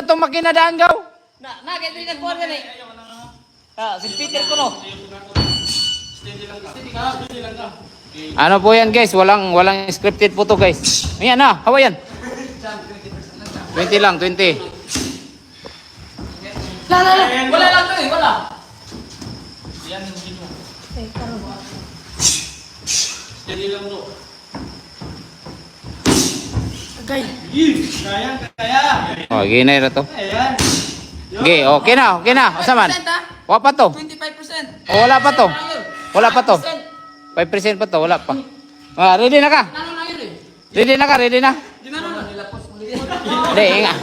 itong makina daan gaw. Na, na, kaya ito yung kuwan eh. Ah, si Peter ko no. Ano po yan guys? Walang walang scripted po to guys. Ayan na, hawa yan. 20 lang, 20. La, la, la. Wala lang to eh, wala. Oh, ginay ra to. Okay, okay na, okay na. Asa man? Wa pa to. 25%. O, wala pa to. Wala pa to. 5% pa to, wala pa. Ah, ready na ka? Eh? Ready na ka? Ready na? Hindi, inga.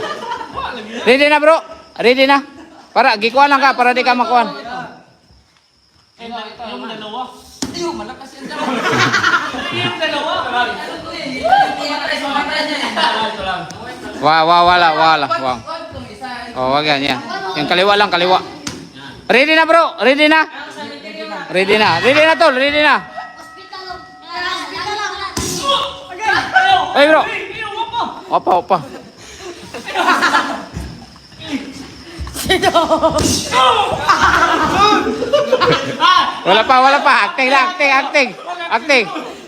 Ready na bro? Ready na? Para, gikuha lang ka para di ka makuhan. Yung dalawa. Ayun, malakas yan dyan. Yung dalawa. Malakas yan. Wa, wa, wala, wala. Wang. Oh, wag yan, yan. Yung kaliwa lang, kaliwa. Ready na bro? Ready na? Ready na. Ready na tol, ready na. Ay bro. Opa, opa. wala pa, wala pa. Acting lang, acting, acting. Acting.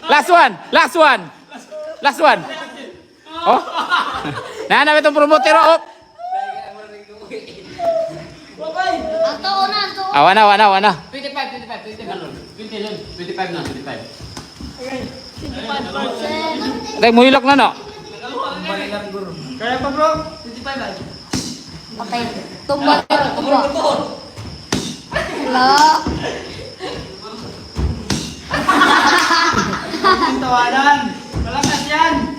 Last one, last one. Last one. Oh. Nanap itong promoter, oh. Awan na, awan na, awan na. 25, 25, 25. 20 lang. 25 na, 25. Tay, muhilak na, no? Kaya pa bro? 25 lang. Okay. Tumba, tumba. Wala. Tawanan. Malakas yan.